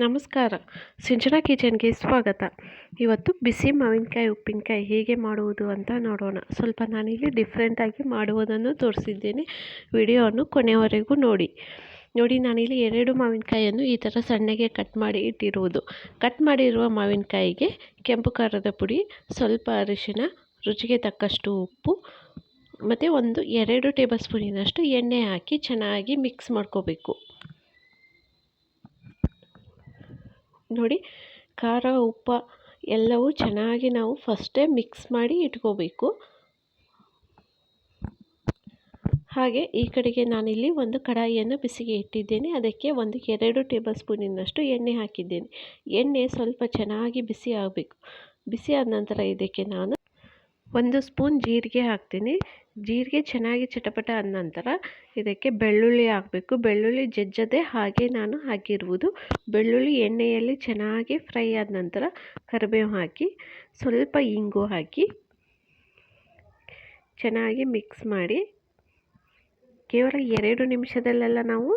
ನಮಸ್ಕಾರ. ಸಿಂಚನಾ ಕಿಚನ್ಗೆ ಸ್ವಾಗತ. ಇವತ್ತು ಬಿಸಿ ಮಾವಿನಕಾಯಿ, ಉಪ್ಪಿನಕಾಯಿ ಹೇಗೆ ಮಾಡುವುದು ಅಂತ ನೋಡೋಣ. ಸ್ವಲ್ಪ ನಾನಿಲ್ಲಿ ಡಿಫ್ರೆಂಟಾಗಿ ಮಾಡುವುದನ್ನು ತೋರಿಸಿದ್ದೇನೆ. ವಿಡಿಯೋವನ್ನು ಕೊನೆಯವರೆಗೂ ನೋಡಿ. ನೋಡಿ, ನಾನಿಲ್ಲಿ ಎರಡು ಮಾವಿನಕಾಯಿಯನ್ನು ಈ ಥರ ಸಣ್ಣಗೆ ಕಟ್ ಮಾಡಿ ಇಟ್ಟಿರುವುದು. ಕಟ್ ಮಾಡಿರುವ ಮಾವಿನಕಾಯಿಗೆ ಕೆಂಪು ಖಾರದ ಪುಡಿ, ಸ್ವಲ್ಪ ಅರಿಶಿನ ರುಚಿಗೆ ತಕ್ಕಷ್ಟು ಉಪ್ಪು, ಮತ್ತು ಒಂದು ಎರಡು ಟೇಬಲ್ ಸ್ಪೂನಿನಷ್ಟು ಎಣ್ಣೆ ಹಾಕಿ ಚೆನ್ನಾಗಿ ಮಿಕ್ಸ್ ಮಾಡ್ಕೋಬೇಕು. ನೋಡಿ, ಖಾರ, ಉಪ್ಪು ಎಲ್ಲವೂ ಚೆನ್ನಾಗಿ ನಾವು ಫಸ್ಟೇ ಮಿಕ್ಸ್ ಮಾಡಿ ಇಟ್ಕೋಬೇಕು. ಹಾಗೆ ಈ ಕಡೆಗೆ ನಾನಿಲ್ಲಿ ಒಂದು ಕಡಾಯಿಯನ್ನು ಬಿಸಿಗೆ ಇಟ್ಟಿದ್ದೇನೆ. ಅದಕ್ಕೆ ಒಂದು ಎರಡು ಟೇಬಲ್ ಸ್ಪೂನಿನಷ್ಟು ಎಣ್ಣೆ ಹಾಕಿದ್ದೇನೆ. ಎಣ್ಣೆ ಸ್ವಲ್ಪ ಚೆನ್ನಾಗಿ ಬಿಸಿ ಆಗಬೇಕು. ಬಿಸಿ ಆದ ನಂತರ ಇದಕ್ಕೆ ನಾನು ಒಂದು ಸ್ಪೂನ್ ಜೀರಿಗೆ ಹಾಕ್ತೀನಿ. ಜೀರಿಗೆ ಚೆನ್ನಾಗಿ ಚಟಪಟ ಆದ ನಂತರ ಇದಕ್ಕೆ ಬೆಳ್ಳುಳ್ಳಿ ಹಾಕಬೇಕು. ಬೆಳ್ಳುಳ್ಳಿ ಜಜ್ಜದೆ ಹಾಗೆ ನಾನು ಹಾಕಿರುವುದು. ಬೆಳ್ಳುಳ್ಳಿ ಎಣ್ಣೆಯಲ್ಲಿ ಚೆನ್ನಾಗಿ ಫ್ರೈ ಆದ ನಂತರ ಕರಿಬೇವು ಹಾಕಿ, ಸ್ವಲ್ಪ ಇಂಗು ಹಾಕಿ, ಚೆನ್ನಾಗಿ ಮಿಕ್ಸ್ ಮಾಡಿ ಕೇವಲ ಎರಡು ನಿಮಿಷದಲ್ಲೆಲ್ಲ ನಾವು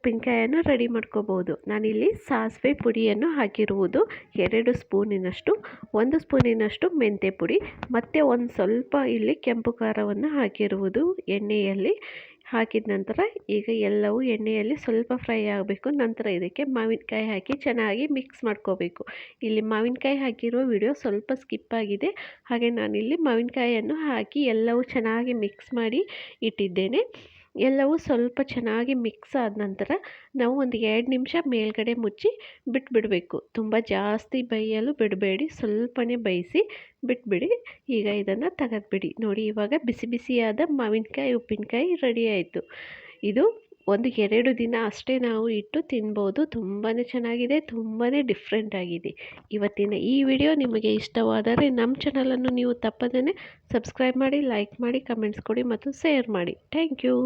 ಉಪ್ಪಿನಕಾಯನ್ನು ರೆಡಿ ಮಾಡ್ಕೋಬೋದು. ನಾನಿಲ್ಲಿ ಸಾಸಿವೆ ಪುಡಿಯನ್ನು ಹಾಕಿರುವುದು ಎರಡು ಸ್ಪೂನಿನಷ್ಟು, ಒಂದು ಸ್ಪೂನಿನಷ್ಟು ಮೆಂತ್ಯ ಪುಡಿ, ಮತ್ತು ಒಂದು ಸ್ವಲ್ಪ ಇಲ್ಲಿ ಕೆಂಪು ಖಾರವನ್ನು ಹಾಕಿರುವುದು ಎಣ್ಣೆಯಲ್ಲಿ. ಹಾಕಿದ ನಂತರ ಈಗ ಎಲ್ಲವೂ ಎಣ್ಣೆಯಲ್ಲಿ ಸ್ವಲ್ಪ ಫ್ರೈ ಆಗಬೇಕು. ನಂತರ ಇದಕ್ಕೆ ಮಾವಿನಕಾಯಿ ಹಾಕಿ ಚೆನ್ನಾಗಿ ಮಿಕ್ಸ್ ಮಾಡ್ಕೋಬೇಕು. ಇಲ್ಲಿ ಮಾವಿನಕಾಯಿ ಹಾಕಿರೋ ವಿಡಿಯೋ ಸ್ವಲ್ಪ ಸ್ಕಿಪ್ ಆಗಿದೆ. ಹಾಗೆ ನಾನಿಲ್ಲಿ ಮಾವಿನಕಾಯಿಯನ್ನು ಹಾಕಿ ಎಲ್ಲವೂ ಚೆನ್ನಾಗಿ ಮಿಕ್ಸ್ ಮಾಡಿ ಇಟ್ಟಿದ್ದೇನೆ. ಎಲ್ಲವೂ ಸ್ವಲ್ಪ ಚೆನ್ನಾಗಿ ಮಿಕ್ಸ್ ಆದ ನಂತರ ನಾವು ಒಂದು ಎರಡು ನಿಮಿಷ ಮೇಲ್ಗಡೆ ಮುಚ್ಚಿ ಬಿಟ್ಬಿಡಬೇಕು. ತುಂಬ ಜಾಸ್ತಿ ಬೇಯಲು ಬಿಡಬೇಡಿ, ಸ್ವಲ್ಪನೇ ಬೇಯಿಸಿ ಬಿಟ್ಬಿಡಿ. ಈಗ ಇದನ್ನು ತೆಗೆದ್ಬಿಡಿ. ನೋಡಿ ಇವಾಗ ಬಿಸಿ ಬಿಸಿಯಾದ ಮಾವಿನಕಾಯಿ, ಉಪ್ಪಿನಕಾಯಿ ರೆಡಿ ಆಯಿತು. ಇದು ಒಂದು ಎರಡು ದಿನ ಅಷ್ಟೇ ನಾವು ಇಟ್ಟು ತಿನ್ಬೋದು. ತುಂಬಾ ಚೆನ್ನಾಗಿದೆ ತುಂಬಾ ಡಿಫ್ರೆಂಟ್ ಆಗಿದೆ. ಇವತ್ತಿನ ಈ ವಿಡಿಯೋ ನಿಮಗೆ ಇಷ್ಟವಾದರೆ ನಮ್ಮ ಚಾನಲನ್ನು ನೀವು ತಪ್ಪದೇ ಸಬ್ಸ್ಕ್ರೈಬ್ ಮಾಡಿ ಲೈಕ್ ಮಾಡಿ ಕಮೆಂಟ್ಸ್ ಕೊಡಿ ಮತ್ತು ಶೇರ್ ಮಾಡಿ. Thank you